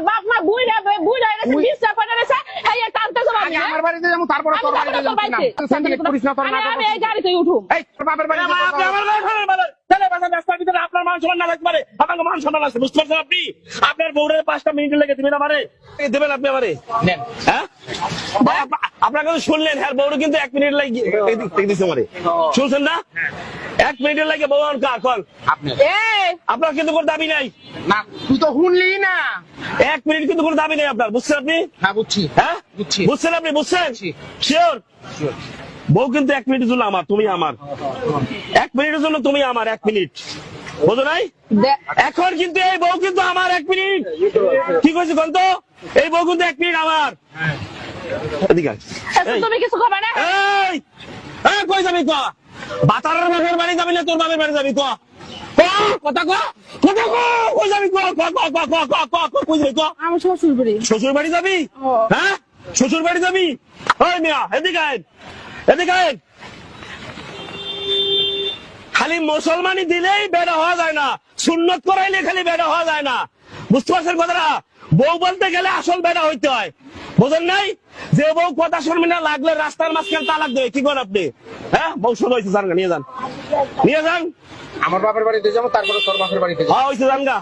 বাপ মা বুইড়া বুইড়া এসে বিশটা পড়ে এসে এই টানতে যাব আমি হ্যাঁ? আমার বাড়িতে তোর বাড়িতে না এই গাড়িতে উঠুম। এই তোর বাপের বাড়িতে আমার বাড়ি? আমাকে মান সম্মান আছে বুঝতে পারছেন আপনি? আপনার বউরের পাঁচটা মিনিট লেগে দিবেন আমারে। দেবেন আপনি আমারে। হ্যাঁ? ভাই, আপনা- শুনলেন হ্যাঁ বউরে কিন্তু এক মিনিট লাগে আমারে। শুনছেন না? এক মিনিটের লাগে বউ কার কল আপনার কিন্তু কোনো দাবি নাই। না। তুই তো শুনলি না। এক মিনিট কিন্তু কোনো দাবি নেই আপনার বুঝছেন আপনি? হ্যাঁ বুঝছি। হ্যাঁ? বুঝছি। বুঝছেন আপনি বুঝছেন? বুঝছি। শিওর? বউ কিন্তু এক মিনিটের জন্য আমার তুমি আমার। এক মিনিটের জন্য তুমি আমার এক মিনিট। বোঝো নাই? এখন কিন্তু এই বউ কিন্তু আমার এক মিনিট। কি কইছি বলতো তো? এই বউ কিন্তু এক মিনিট আমার। যাবি যাবি কথা কথা যাবি যাবি শ্বশুর বাড়ি যাবি? হ্যাঁ? শ্বশুর বাড়ি যাবি? ওই এদিকে এদিকে খালি মুসলমানি দিলেই বেড়া হওয়া যায় না। সুন্নত করাইলে খালি বেড়া হওয়া যায় না। বুঝতে পারছেন কথাটা? বউ বলতে গেলে আসল বেড়া হইতে হয়। বোঝেন নাই? যে বউ কথা শুনবি না লাগলে রাস্তার মাঝখানে তালাক দেবে কি করেন আপনি? হ্যাঁ? বউ শুনে হয়েছে জানা নিয়ে যান। নিয়ে যান। আমার বাপের বাড়িতে যাব তারপরে তোর বাপের বাড়িতে যাব। হ্যাঁ হয়েছে যান গা।